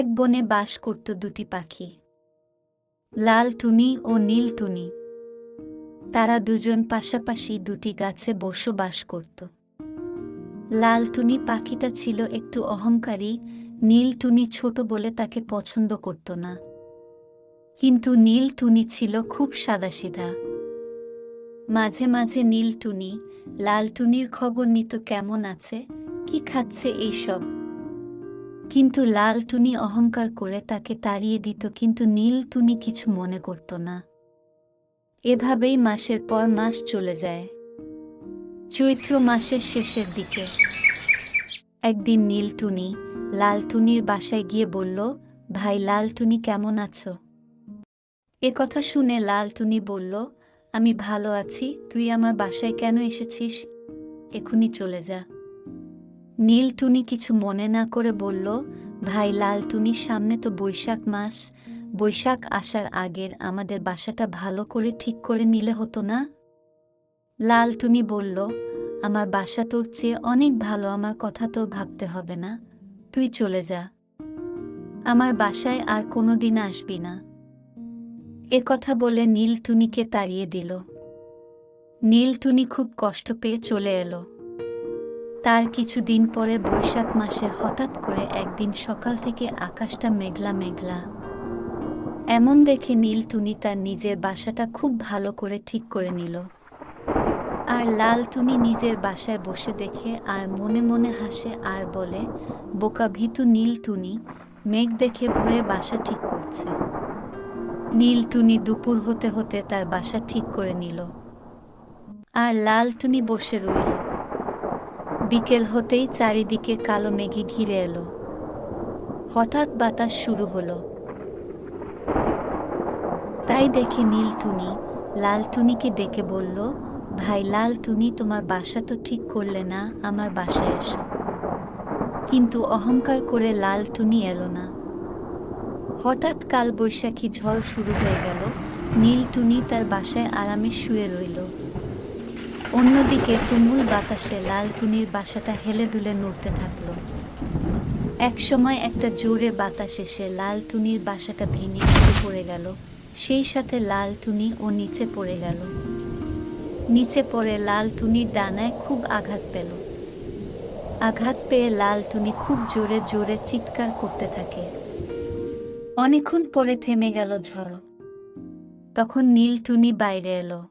এক বনে বাস করত দুটি পাখি। লাল টুনি ও নীল টুনি। তারা দুজন পাশাপাশি দুটি গাছে বসবাস করত। লাল টুনি পাখিটা ছিল একটু অহংকারী, নীল টুনি ছোট বলে তাকে পছন্দ করত না। কিন্তু নীল টুনি ছিল খুব সাদাসিধা। মাঝে মাঝে নীল টুনি, লাল টুনির খবর নিত, কেমন আছে? কি খাচ্ছে এইসব? কিন্তু লাল টুনি অহংকার করে তাকে তাড়িয়ে দিত, কিন্তু নীল টুনি কিছু মনে করত না। এভাবেই মাসের পর মাস চলে যায়। চৈত্র মাসের শেষের দিকে। একদিন নীল টুনি লাল টুনির বাসায় গিয়ে বলল, ভাই, লাল টুনি কেমন আছো? এ কথা শুনে লাল টুনি বলল, আমি ভালো আছি। তুই আমার বাসায় কেন এসেছিস? এখুনি চলে যা। নীল টুনি কিছু মনে না করে বলল, ভাই লাল টুনির সামনে তো বৈশাখ মাস। বৈশাখ আসার আগের আমাদের বাসাটা ভালো করে ঠিক করে নিলে হতো না? লাল টুনি বলল, আমার বাসা তোর চেয়ে অনেক ভালো, আমার কথা তোর ভাবতে হবে না। তুই চলে যা। আমার বাসায় আর কোনো দিন আসবি না। এ কথা বলে নীল টুনিকে তাড়িয়ে দিল। নীল টুনি খুব কষ্ট পেয়ে চলে এলো। তার কিছুদিন পরে বৈশাখ মাসে হঠাৎ করে একদিন সকাল থেকে আকাশটা মেঘলা মেঘলা। এমন দেখে নীল টুনি তার নিজের বাসাটা খুব ভালো করে ঠিক করে নিল। আর লাল টুনি নিজের বাসায় বসে দেখে আর মনে মনে হাসে আর বলে, বোকা ভীতু নীল টুনি, মেঘ দেখে ভয়ে বাসা ঠিক করছে। নীল টুনি দুপুর হতে হতে তার বাসা ঠিক করে নিল। আর লাল টুনি বসে রইল। বিকেল হতেই চারিদিকে কালো মেঘে ঘিরে এলো। হঠাৎ বাতাস শুরু হলো। তাই দেখে নীল টুনি, লাল টুনিকে ডেকে বলল, ভাই, লাল টুনি, তোমার বাসা তো ঠিক করলে না, আমার বাসায় এসো। কিন্তু অহংকার করে লাল টুনি এলো না। হঠাৎ কাল বৈশাখী ঝড় শুরু হয়ে গেল। নীল টুনি তার বাসায় আরামে শুয়ে রইল। অন্যদিকে তুমুল বাতাসে লাল টুনির বাসাটা হেলে দুলে নড়তে থাকল। একসময় একটা জোরে বাতাস এসে লাল টুনির বাসাটা ভেঙে পড়ে গেল। সেই সাথে লাল টুনি ও নিচে পড়ে গেল। নিচে পড়ে লাল টুনির ডানায় খুব আঘাত পেল। আঘাত পেয়ে লাল টুনি খুব জোরে জোরে চিৎকার করতে থাকে। অনেকক্ষণ পরে থেমে গেল ঝড়। তখন নীল টুনি বাইরে এলো।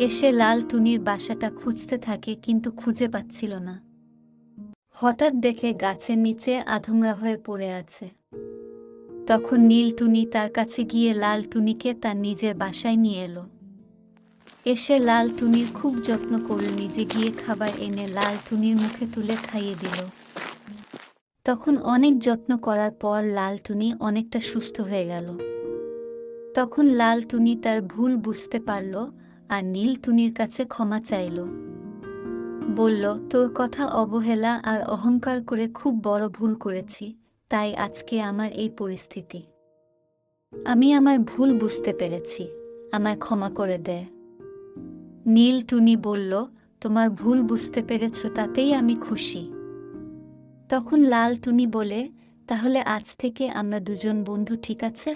এসে লাল টুনির বাসাটা খুঁজতে থাকে, কিন্তু খুঁজে পাচ্ছিল না। হঠাৎ দেখে গাছের নিচে আধমরা হয়ে পড়ে আছে। তখন নীল টুনি তার কাছে গিয়ে লাল টুনিকে তার নিজের বাসায় নিয়ে এলো। এসে লাল টুনির খুব যত্ন করে নিজে গিয়ে খাবার এনে লাল টুনির মুখে তুলে খাইয়ে দিল। তখন অনেক যত্ন করার পর লাল টুনি অনেকটা সুস্থ হয়ে গেল। তখন লাল টুনি তার ভুল বুঝতে পারল আর নীল টুনির কাছে ক্ষমা চাইল। বলল, তোর কথা অবহেলা আর অহংকার করে খুব বড় ভুল করেছি, তাই আজকে আমার এই পরিস্থিতি। আমি আমার ভুল বুঝতে পেরেছি, আমায় ক্ষমা করে দে। নীল টুনি বলল, তোমার ভুল বুঝতে পেরেছ, তাতেই আমি খুশি। তখন লাল টুনি বলে, তাহলে আজ থেকে আমরা দুজন বন্ধু ঠিক আছে?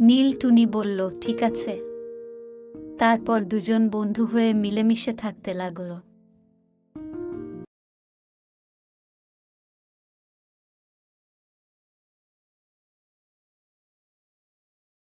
নীল টুনি বলল, ঠিক আছে। তারপর দুজন বন্ধু হয়ে মিলেমিশে থাকতে লাগল।